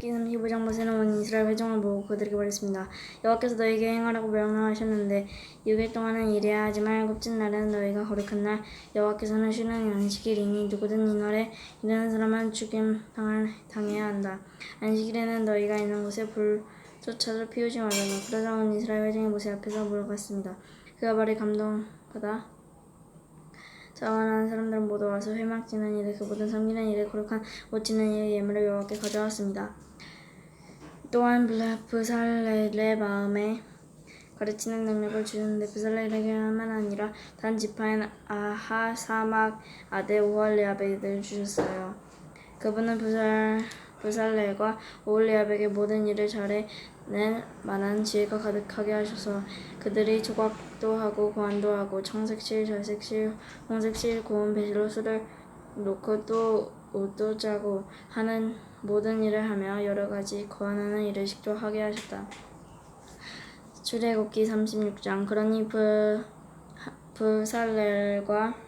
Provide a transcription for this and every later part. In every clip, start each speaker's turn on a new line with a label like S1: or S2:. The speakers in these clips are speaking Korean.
S1: 출애굽기 35장 모세는 온 이스라엘 회중을 모으고 그들에게 말했습니다. 여호와께서 너희에게 행하라고 명령하셨는데 6일 동안은 일해야 하지만 일곱째 날은 너희가 거룩한 날 여호와께서는 쉬는 안식일이니 누구든 이날에 일하는 사람은 죽임 당할, 당해야 한다. 안식일에는 너희가 있는 곳에 불조차도 피우지 말라고 그러자 온 이스라엘 회중이 모세 앞에서 물어봤습니다. 그가 말에 감동받아 자원하는 사람들은 모두 와서 회막 지는 일에 그 모든 섬기는 일에 거룩한 옷 지는 일에 예물을 여호와께 가져왔습니다. 또한 부살렐의 마음에 가르치는 능력을 주셨는데 부살렐에게만 아니라 단 지파인 아하 사막 아데 오할리압에게 주셨어요. 그분은 부살 부살렐과 오홀리압에게 모든 일을 잘해낼 만한 지혜가 가득하게 하셔서 그들이 조각도 하고 고안도 하고 청색실, 절색실, 홍색실, 고운 술을 놓고 또 옷도 짜고 하는 모든 일을 하며 여러 가지 거안하는 일을 식조하게 하셨다. 출애굽기 36장 그러니 부, 부살렐과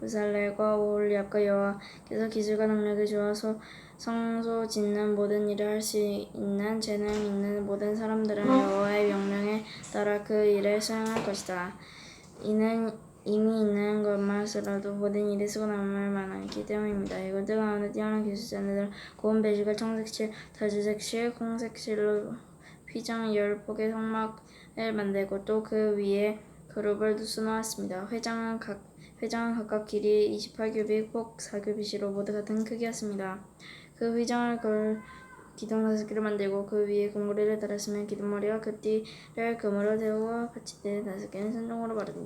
S1: 부살렐과 오홀리압과 여호와께서 기술과 능력을 주어서 성소 짓는 모든 일을 할 수 있는 재능 있는 모든 사람들은 여호와의 명령에 따라 그 일을 수행할 것이다. 이는 이미 있는 것만으로도 모든 일에 쓰고 남을 만하기 때문입니다. 이것들 가운데 뛰어난 기술자들은 고운 배식을 청색실, 다주색실, 홍색실로 휘장 열 폭의 성막을 만들고 또 그 위에 그룹을 수놓았습니다. 회장은 각 회장은 각각 길이 28규빗, 폭 4규빗으로 모두 같은 크기였습니다. 그 휘장을 걸 기둥 다섯 개를 만들고 그 위에 금고리를 달았으며 기둥머리와 그 띠를 금으로 세우고 받침대 다섯 개는 순종으로 바른다.